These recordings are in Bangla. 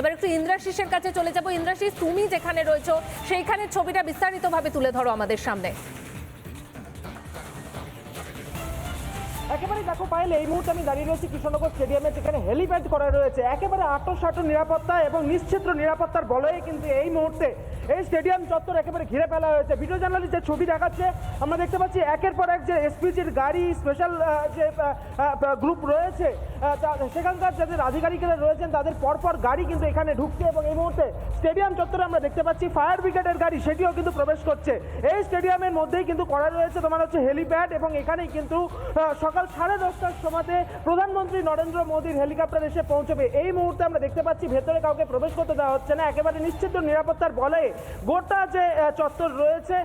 এবার একটু ইন্দ্রাশিসের কাছে চলে যাব। ইন্দ্রাশিস তুমি যেখানে রয়েছো সেইখানে ছবিটা বিস্তারিতভাবে তুলে ধরো আমাদের সামনে। একেবারে দেখো পাইলে এই মুহূর্তে আমি দাঁড়িয়ে রয়েছি কৃষ্ণনগর স্টেডিয়ামে যেখানে হেলিপ্যাড করা রয়েছে। একেবারে আটো সাটো নিরাপত্তা এবং নিশ্চিত্র নিরাপত্তার বলয়ে কিন্তু এই মুহূর্তে এই স্টেডিয়াম চত্বর একেবারে ঘিরে ফেলা হয়েছে। ভিডিও জার্নালিস্ট যে ছবি দেখাচ্ছে আমরা দেখতে পাচ্ছি একের পর এক যে এসপিজির গাড়ি স্পেশাল যে গ্রুপ রয়েছে সেখানকার যাদের আধিকারিকেরা রয়েছেন তাদের পরপর গাড়ি কিন্তু এখানে ঢুকছে এবং এই মুহূর্তে স্টেডিয়াম চত্বরে আমরা দেখতে পাচ্ছি ফায়ার ব্রিগেডের গাড়ি সেটিও কিন্তু প্রবেশ করছে। এই স্টেডিয়ামের মধ্যেই কিন্তু করা রয়েছে তোমার হচ্ছে হেলিপ্যাড এবং এখানেই কিন্তু আহ, সকাল সাড়ে দশটার সময়তে প্রধানমন্ত্রী নরেন্দ্র মোদীর হেলিকপ্টার এসে পৌঁছবে। এই মুহূর্তে আমরা দেখতে পাচ্ছি ভেতরে কাউকে প্রবেশ করতে দেওয়া হচ্ছে না। একেবারে নিশ্চিত নিরাপত্তার বলে গোটা যে চত্বর রয়েছে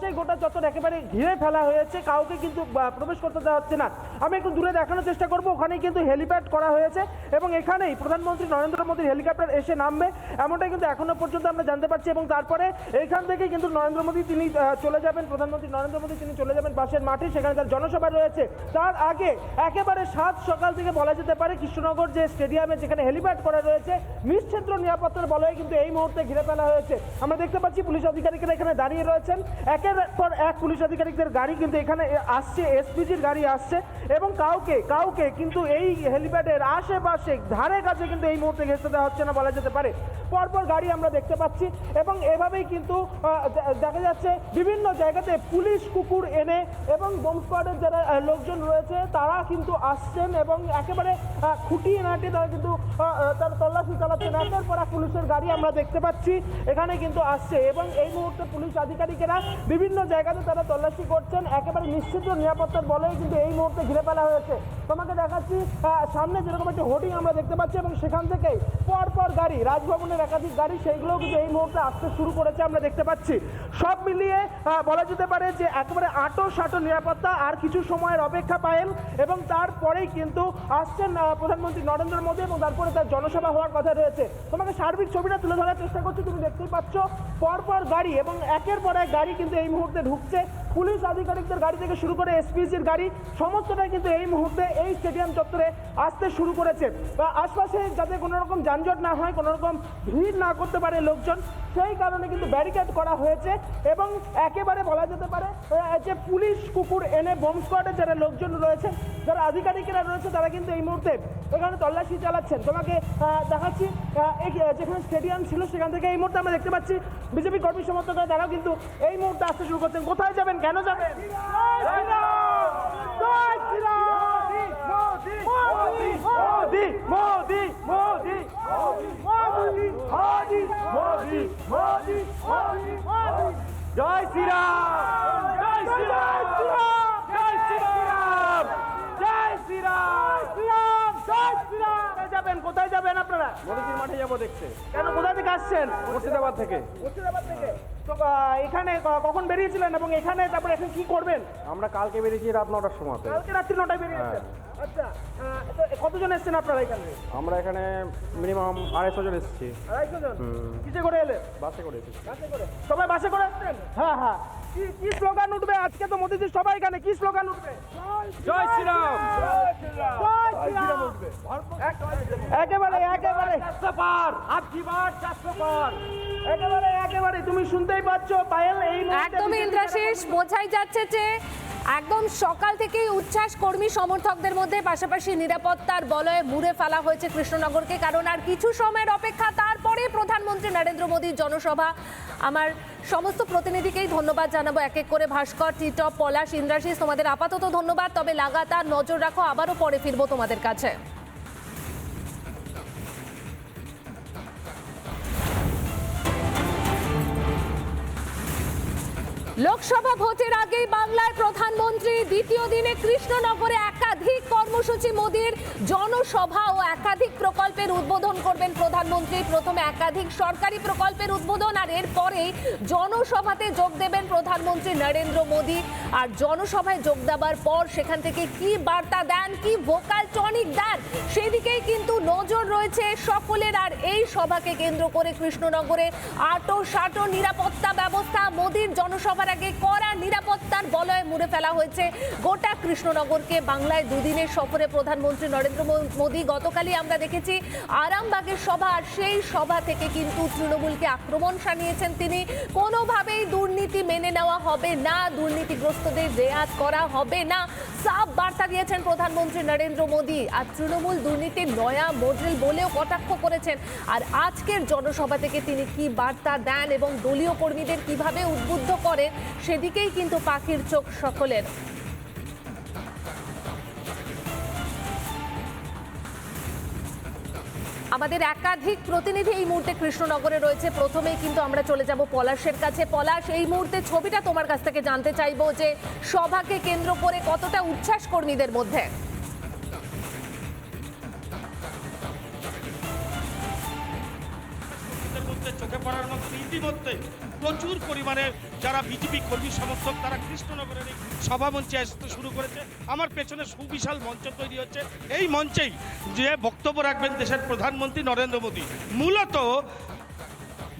সেই গোটা চত্বর একেবারে ঘিরে ফেলা হয়েছে। কাউকে কিন্তু প্রবেশ করতে দেওয়া হচ্ছে না। আমি একটু দূরে দেখানোর চেষ্টা করব। ওখানেই কিন্তু হেলিপ্যাড করা হয়েছে এবং এখানেই প্রধানমন্ত্রী নরেন্দ্র মোদীর হেলিকপ্টার এসে নামবে। এমনটাই কিন্তু এখনও পর্যন্ত আমরা জানতে পারছি এবং তারপরে এইখান থেকেই কিন্তু নরেন্দ্র মোদী তিনি চলে যাবেন। প্রধানমন্ত্রী নরেন্দ্র মোদী তিনি চলে যাবেন পাশের মাঠে। সেখানে তার জনসভা রয়েছে। তার আগে একেবারে সাত সকাল থেকে বলা যেতে পারে কৃষ্ণনগর যে স্টেডিয়ামে যেখানে হেলিপ্যাড করা রয়েছে নিশ্চিত্র নিরাপত্তার বলয়ে কিন্তু এই মুহূর্তে ঘিরে ফেলা হয়েছে। আমরা দেখতে পাচ্ছি পুলিশ আধিকারিকরা এখানে দাঁড়িয়ে রয়েছেন। একের পর এক পুলিশ আধিকারিকদের গাড়ি কিন্তু এখানে আসছে, এসপিজির গাড়ি আসছে এবং কাউকে কাউকে কিন্তু এই হেলিপ্যাডের আশেপাশে ধারে কাছে কিন্তু এই মুহূর্তে ঘেঁচতে দেওয়া হচ্ছে না বলা যেতে পারে। পরপর গাড়ি আমরা দেখতে পাচ্ছি এবং এভাবেই কিন্তু দেখা যাচ্ছে বিভিন্ন জায়গাতে পুলিশ কুকুর এনে এবং বোম স্কোয়াডের যারা লোকজন রয়েছে তারা কিন্তু আসছেন এবং একেবারে খুঁটিয়ে নাটিয়ে তারা কিন্তু তারা তল্লাশি চালাচ্ছেন। একের পর এক পুলিশের গাড়ি আমরা দেখতে পাচ্ছি, এখানে কিন্তু আসছে এবং এই মুহূর্তে পুলিশ আধিকারিকেরা বিভিন্ন জায়গাতে তারা তল্লাশি করছেন। একেবারে নিশ্চিত নিরাপত্তার বলেই কিন্তু এই মুহূর্তে ঘিরে ফেলা হয়েছে। তোমাকে দেখাচ্ছি সামনে যেরকম একটা হোর্ডিং আমরা দেখতে পাচ্ছি এবং সেখান থেকেই পরপর গাড়ি, রাজভবনের একাধিক গাড়ি, সেইগুলোও কিন্তু এই মুহূর্তে আসতে শুরু করেছে আমরা দেখতে পাচ্ছি। সব মিলিয়ে বলা যেতে পারে যে একেবারে আটো সাটো নিরাপত্তা আর কিছু সময়ের অপেক্ষা পায়েল এবং তারপরেই কিন্তু আসছেন প্রধানমন্ত্রী নরেন্দ্র মোদী এবং তারপরে তার জনসভা হওয়ার কথা রয়েছে। তোমাকে সার্বিক ছবিটা তুলে ধরার চেষ্টা করছি, তুমি দেখতেই পাচ্ছ। পরপর গাড়ি এবং একের পর এক গাড়ি কিন্তু এই মুহূর্তে ঢুকছে। পুলিশ আধিকারিকদের গাড়ি থেকে শুরু করে এসপিসির গাড়ি, সমস্তটাই কিন্তু এই মুহূর্তে এই স্টেডিয়াম চত্বরে আসতে শুরু করেছে। বা আশপাশে যাতে কোনো রকম যানজট না হয়, কোনো রকম ভিড় না করতে পারে লোকজন, সেই কারণে কিন্তু ব্যারিকেড করা হয়েছে এবং একেবারে বলা যেতে পারে যে পুলিশ কুকুর এনে বোম স্কোয়াডের যারা লোকজন রয়েছে, যারা আধিকারিকেরা রয়েছে, তারা কিন্তু এই মুহূর্তে এখানে তল্লাশি চালাচ্ছেন। তোমাকে দেখাচ্ছি যেখানে স্টেডিয়াম ছিল, সেখান থেকে এই মুহূর্তে আমরা দেখতে পাচ্ছি, বিজেপি কর্মী সমর্থকরা তারাও কিন্তু এই মুহূর্তে আসতে শুরু করছেন। কোথায় যাবেন কেন যাবেন? জয় শ্রীরাম। জয় শ্রীরাম জয় শ্রীরাম জয় শ্রীরাম শ্রীরাম জয় শ্রীরাম যাবেন? কোথায় যাবেন আপনারা? মরিচির মাঠে যাব দেখতে। কেন? কোথায় থেকে আসছেন? মুর্শিদাবাদ থেকে। মুর্শিদাবাদ থেকে? তো এখানে কখন বেরিয়েছিলেন এবং এখানে তারপরে এখন কি করবেন? আমরা কালকে বেরিয়েছি রাত নটার সময়। কালকে রাত্রি নটায় বেরিয়েছেন। আচ্ছা আহ, তো কতজন এসেছেন আপনারা এখানে? আমরা এখানে মিনিমাম আড়াইশো জন এসেছি। আড়াইশো জন? কিসে করে এলেন বাসে করে এসেছি। বাসে করে। সবাই বাসে করে আসছেন? হ্যাঁ হ্যাঁ। কি কি স্লোগান উঠবে আজকে তো মোদিজি? সবাই এখানে কি স্লোগান উঠবে? জয় শ্রীরাম। জয় শ্রীরাম। উঠবে একেবারে একেবারে। চারশো পার আপকি বার চারশো পার একেবারে একেবারে। তুমি শুনতেই পাচ্ছ পায়েল এই একদমই ইন্দ্রাশিস বোঝাই যাচ্ছে যে একদম সকাল থেকেই উচ্ছ্বাস কর্মী সমর্থকদের মধ্যে, পাশাপাশি নিরাপত্তার বলয়ে মুড়ে ফেলা হয়েছে কৃষ্ণনগরকে। কারণ আর কিছু সময়ের অপেক্ষা, তারপরে প্রধানমন্ত্রী নরেন্দ্র মোদীর জনসভা। আমার সমস্ত প্রতিনিধিকেই ধন্যবাদ জানাব এক এক করে। ভাস্কর, টিটপ, পলাশ, ইন্দ্রাশিস, তোমাদের আপাতত ধন্যবাদ। তবে লাগাতার নজর রাখো, আবারও পরে ফিরবো তোমাদের কাছে। লোকসভা ভোটের আগেই বাংলায় প্রধানমন্ত্রী দ্বিতীয় দিনে কৃষ্ণনগরে একাধিক কর্মসূচি, মোদীর জনসভা ও একাধিক প্রকল্পের উদ্বোধন করবেন প্রধানমন্ত্রী। প্রথমে একাধিক সরকারি প্রকল্পের উদ্বোধন আর এরপরেই জনসভাতে যোগ দেবেন প্রধানমন্ত্রী নরেন্দ্র মোদী। আর জনসভায় যোগ দেওয়ার পর সেখান থেকে কি বার্তা দেন, কি ভোকাল টনিক দেন, সেদিকেই কিন্তু নজর রয়েছে সকলের। আর এই সভাকে কেন্দ্র করে কৃষ্ণনগরে আটো সাটো নিরাপত্তা ব্যবস্থা, মোদীর করার আগে কড়া নিরাপদ মুড়ে ফেলা হয়েছে। গোটা কৃষ্ণনগরকে বাংলায় দুদিনের সফরে প্রধানমন্ত্রী নরেন্দ্র মোদী গতকালই আমরা দেখেছি আরামবাগের সভা, আর সেই সভা থেকে কিন্তু তৃণমূলকে আক্রমণ শানিয়েছেন তিনি। কোনোভাবেই দুর্নীতি মেনে নেওয়া হবে না, দুর্নীতিগ্রস্তদের রেয়াত করা হবে না। সাফ বার্তা দিয়েছেন প্রধানমন্ত্রী নরেন্দ্র মোদী, আর তৃণমূল দুর্নীতির নয়া মডেল বলেও কটাক্ষ করেছেন। আর আজকের জনসভা থেকে তিনি কি বার্তা দেন এবং দলীয় কর্মীদের কীভাবে উদ্বুদ্ধ করেন, সেদিকেই কিন্তু পাখির চোখ সকলের। আমাদের একাধিক প্রতিনিধি এই মুহূর্তে কৃষ্ণনগরে রয়েছে। প্রথমেই কিন্তু আমরা চলে যাব পলাশের কাছে। পলাশ, এই মুহূর্তে ছবিটা তোমার কাছ থেকে জানতে চাইব যে সভাকে কেন্দ্র করে কতটা উচ্ছ্বাস কর্মীদের মধ্যে? চোখে পড়ার মতো ইতিমধ্যে প্রচুর পরিমাণে যারা বিজেপি কর্মী সমর্থক, তারা কৃষ্ণনগরের এই সভামঞ্চে আসতে শুরু করেছে। আমার পেছনে সুবিশাল মঞ্চ তৈরি হচ্ছে। এই মঞ্চেই যে বক্তব্য রাখবেন দেশের প্রধানমন্ত্রী নরেন্দ্র মোদী। মূলত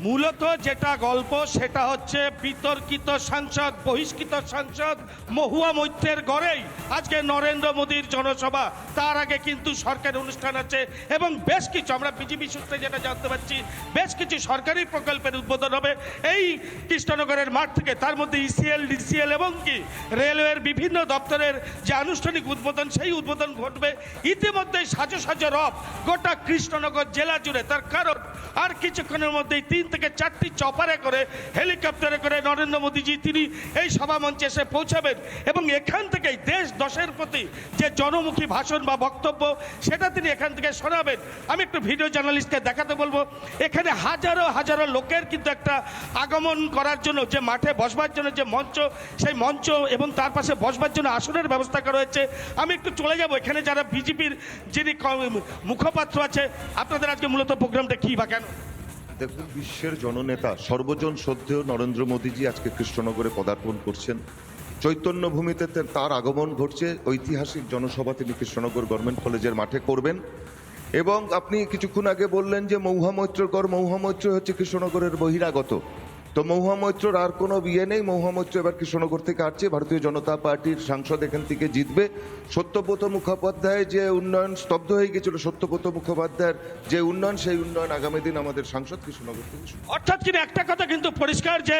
মূলত যেটা গল্প, সেটা হচ্ছে বিতর্কিত সাংসদ, বহিষ্কৃত সাংসদ মহুয়া মৈত্রের গড়েই আজকে নরেন্দ্র মোদীর জনসভা। তার আগে কিন্তু সরকারি অনুষ্ঠান আছে এবং বেশ কিছু, আমরা বিজেপি সূত্রে যেটা জানতে পারছি, বেশ কিছু সরকারি প্রকল্পের উদ্বোধন হবে এই কৃষ্ণনগরের মাঠ থেকে। তার মধ্যে ইসিএল, ডিসিএল এবং কি, রেলওয়ের বিভিন্ন দপ্তরের যে আনুষ্ঠানিক উদ্বোধন, সেই উদ্বোধন ঘটবে। ইতিমধ্যে সাজো সাজো রব গোটা কৃষ্ণনগর জেলা জুড়ে। তার কারণ, আর কিছুক্ষণের মধ্যেই তিন থেকে চারটি চপারে করে, হেলিকপ্টারে করে নরেন্দ্র মোদীজি তিনি এই সভা মঞ্চে এসে পৌঁছাবেন। এবং এখান থেকেই দেশ দশের প্রতি যে জনমুখী ভাষণ বা বক্তব্য, সেটা তিনি এখান থেকে শোনাবেন। আমি একটু ভিডিও জার্নালিস্টকে দেখাতে বলব, এখানে হাজারো হাজারো লোকের কিন্তু একটা আগমন করার জন্য, যে মাঠে বসবার জন্য যে মঞ্চ, সেই মঞ্চ এবং তার পাশে বসবার জন্য আসনের ব্যবস্থা করা হয়েছে। আমি একটু চলে যাব, এখানে যারা বিজেপির যিনি মুখপাত্র আছে, আপনাদের আজকে মূলত প্রোগ্রামটা কি বা কেন? দেখুন, বিশ্বের জননেতা, সর্বজন শ্রদ্ধেয় নরেন্দ্র মোদীজি আজকে কৃষ্ণনগরে পদার্পণ করছেন। চৈতন্য ভূমিতে তার আগমন ঘটছে, ঐতিহাসিক জনসভা তিনি কৃষ্ণনগর গভর্নমেন্ট কলেজের মাঠে করবেন। এবং আপনি কিছুক্ষণ আগে বললেন যে মৌহা মৈত্রকর, মৌহা মৈত্র হচ্ছে কৃষ্ণনগরের বহিরাগত। তো মৌহা মৈত্রর আর কোনো বিয়ে নেই। মৌহা মৈত্র এবার কৃষ্ণনগর থেকে আসছে। ভারতীয় জনতা পার্টির সাংসদ এখান থেকে জিতবে। সত্যব্রত মুখোপাধ্যায় যে উন্নয়ন স্তব্ধ হয়ে গেছিল, সত্যব্রত মুখোপাধ্যায়ের যে উন্নয়ন, সেই উন্নয়ন আগামী দিন আমাদের সাংসদ কৃষ্ণনগর থেকে অর্থাৎ কিন্তু একটা কথা কিন্তু পরিষ্কার যে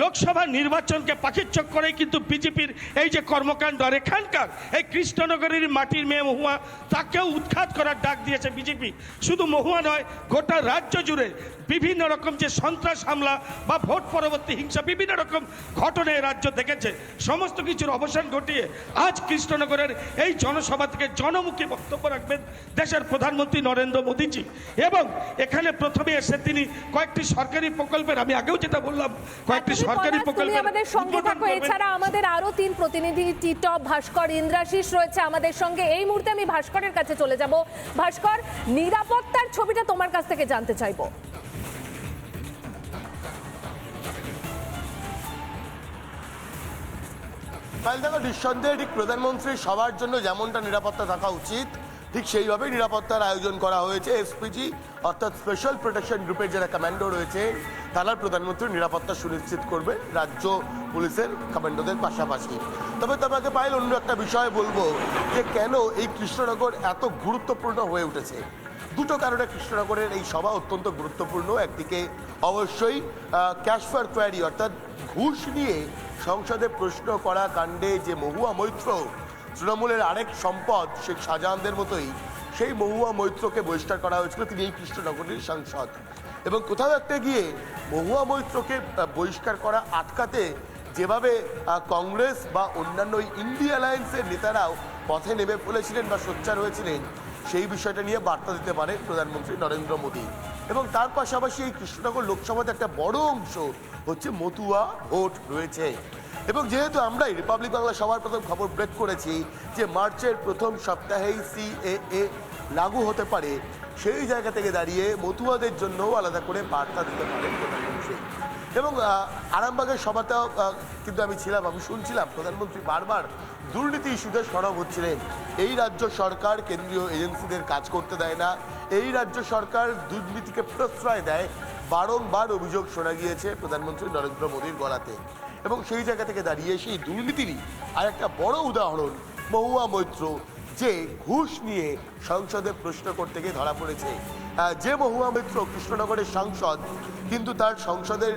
লোকসভা নির্বাচনকে পাখির চোখ করেই কিন্তু বিজেপির এই যে কর্মকাণ্ড আর এখানকার এই কৃষ্ণনগরের মাটির মেয়ে মহুয়া, তাকেও উৎখাত করার ডাক দিয়েছে বিজেপি। শুধু মহুয়া নয়, গোটা রাজ্য জুড়ে বিভিন্ন রকম যে সন্ত্রাস হামলা বা ভোট পরবর্তী হিংসা বিভিন্ন রকম ঘটনা এই রাজ্য দেখেছে। সমস্ত কিছুর অবসান ঘটিয়ে আজ কৃষ্ণনগরের এই জনসভা থেকে জনমুখী বক্তব্য রাখবেন দেশের প্রধানমন্ত্রী নরেন্দ্র মোদীজি। এবং এখানে প্রথমে এসে তিনি কয়েকটি সরকারি প্রকল্পের আমি আগেও যেটা বললাম কয়েকটি সরকারি প্রকল্পের আমাদের সঙ্গে থাকো। এছাড়া আমাদের আরও তিন প্রতিনিধি টিটপ ভাস্কর ইন্দ্রাশিস রয়েছে আমাদের সঙ্গে। এই মুহূর্তে আমি ভাস্করের কাছে চলে যাব। ভাস্কর নিরাপত্তার ছবিটা তোমার কাছ থেকে জানতে চাইব। তাহলে দেখো, নিঃসন্দেহে ঠিক প্রধানমন্ত্রী সবার জন্য যেমনটা নিরাপত্তা থাকা উচিত, ঠিক সেইভাবেই নিরাপত্তার আয়োজন করা হয়েছে। এসপিজি অর্থাৎ স্পেশাল প্রোটেকশন গ্রুপের যারা কমান্ডো রয়েছে তারা প্রধানমন্ত্রীর নিরাপত্তা সুনিশ্চিত করবে, রাজ্য পুলিশের কমান্ডোদের পাশাপাশি। তবে তোমাকে পাইল অন্য একটা বিষয় বলব যে কেন এই কৃষ্ণনগর এত গুরুত্বপূর্ণ হয়ে উঠেছে? দুটো কারণে কৃষ্ণনগরের এই সভা অত্যন্ত গুরুত্বপূর্ণ। একদিকে অবশ্যই ক্যাশ ফর কোয়ারি অর্থাৎ ঘুষ নিয়ে সংসদে প্রশ্ন করা কাণ্ডে যে মহুয়া মৈত্র, তৃণমূলের আরেক সম্পদ, শেখ শাহজাহানদের মতোই, সেই মহুয়া মৈত্রকে বহিষ্কার করা হয়েছিল তিনি এই কৃষ্ণনগরের সাংসদ। এবং কোথাও একটা গিয়ে মহুয়া মৈত্রকে বহিষ্কার করা আটকাতে যেভাবে কংগ্রেস বা অন্যান্য ওই ইন্ডিয়া অ্যালায়েন্সের নেতারাও পথে নেমে পড়েছিলেন বা সোচ্চার হয়েছিলেন, সেই বিষয়টা নিয়ে বার্তা দিতে পারে প্রধানমন্ত্রী নরেন্দ্র মোদী। এবং তার পাশাপাশি এই কৃষ্ণনগর লোকসভাতে একটা বড় অংশ হচ্ছে মতুয়া ভোট রয়েছে। এবং যেহেতু আমরা রিপাবলিক বাংলা সবার প্রথম খবর ব্রেক করেছি যে মার্চের প্রথম সপ্তাহেই সিএএ লাগু হতে পারে, সেই জায়গা থেকে দাঁড়িয়ে মতুয়াদের জন্যও আলাদা করে বার্তা দিতে পারেন প্রধানমন্ত্রী। এবং আরামবাগের সভাতেও কিন্তু আমি ছিলাম, আমি শুনছিলাম প্রধানমন্ত্রী বারবার দুর্নীতি ইস্যুতে সরব হচ্ছিলেন। এই রাজ্য সরকার কেন্দ্রীয় এজেন্সিদের কাজ করতে দেয় না। এই রাজ্য সরকার দুর্নীতিকে প্রশ্রয় দেয়। বারংবার অভিযোগ শোনা গিয়েছে প্রধানমন্ত্রী নরেন্দ্র মোদীর গলাতে। এবং সেই জায়গা থেকে দাঁড়িয়ে সেই দুর্নীতিরই আর একটা বড় উদাহরণ মহুয়া মৈত্র যে ঘুষ নিয়ে সংসদে প্রশ্ন করতে গিয়ে ধরা পড়েছে। যে মহুয়া মিত্র কৃষ্ণনগরের সাংসদ, কিন্তু তার সংসদের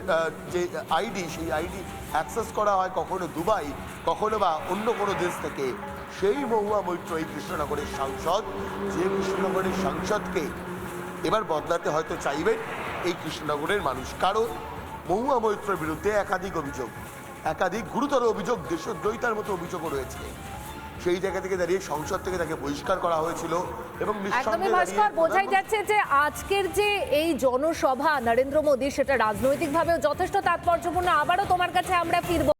যে আইডি, সেই আইডি অ্যাক্সেস করা হয় কখনো দুবাই, কখনো বা অন্য কোনো দেশ থেকে। সেই মহুয়া মৈত্র এই কৃষ্ণনগরের সাংসদ, যে কৃষ্ণনগরের সাংসদকে এবার বদলাতে হয়তো চাইবেন এই কৃষ্ণনগরের মানুষ। কারণ মহুয়া মৈত্রের বিরুদ্ধে একাধিক অভিযোগ, একাধিক গুরুতর অভিযোগ, দেশদ্রোহিতার মতো অভিযোগও রয়েছে। সেই জায়গা থেকে দাঁড়িয়ে সংসদ থেকে তাকে বহিষ্কার করা হয়েছিল এবং একদমই ভাস্কর বোঝাই যাচ্ছে যে আজকের যে এই জনসভা নরেন্দ্র মোদী সেটা রাজনৈতিকভাবেও যথেষ্ট তাৎপর্যপূর্ণ। আবারও তোমার কাছে আমরা ফিরবো।